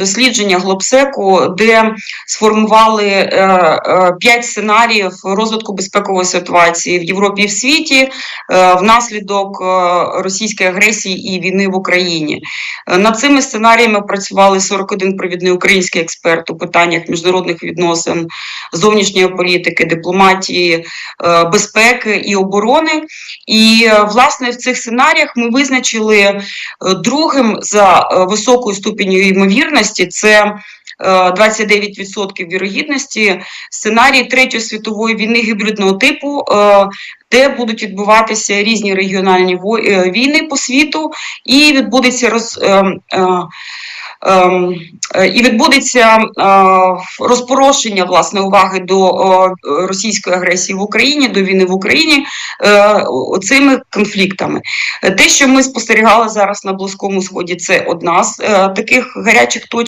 дослідження Глобсеку, де сформували е, е, п'ять сценаріїв розвитку безпекової ситуації в Європі і в світі е, внаслідок російської агресії і війни в Україні. Над цими сценаріями працювали 41 провідний український експерт у питаннях міжнародних відносин, зовнішньої політики, дипломатії, безпеки і оборони. І власне в цих сценаріях ми визначили другим за високою ступеню ймовірності. Це е, 29% вірогідності сценарій Третьої світової війни гібридного типу, е, де будуть відбуватися різні регіональні е, війни по світу, і відбудеться роз. Ем, е, І відбудеться е, розпорошення власне уваги до російської агресії в Україні, до війни в Україні е, цими конфліктами. Те, що ми спостерігали зараз на Близькому Сході, це одна з таких гарячих точок.